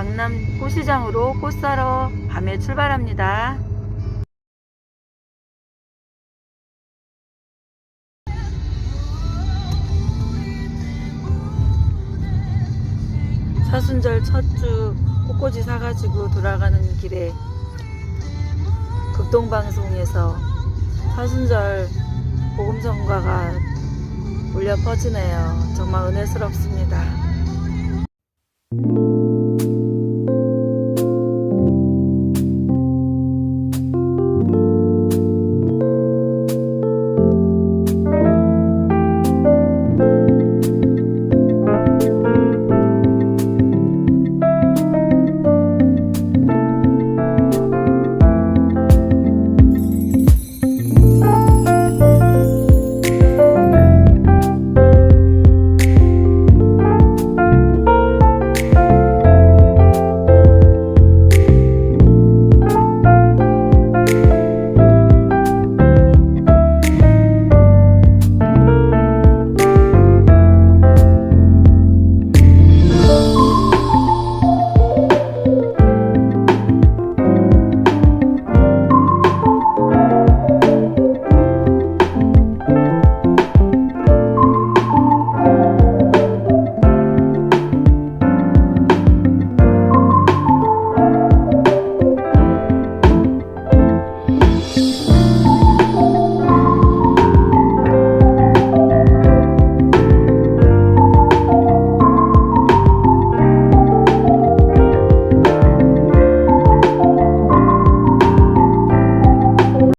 강남 꽃시장으로 꽃 사러 밤에 출발합니다. 사순절 첫 주 꽃꽂이 사가지고 돌아가는 길에 극동방송에서 사순절 복음성과가 울려 퍼지네요. 정말 은혜스럽습니다.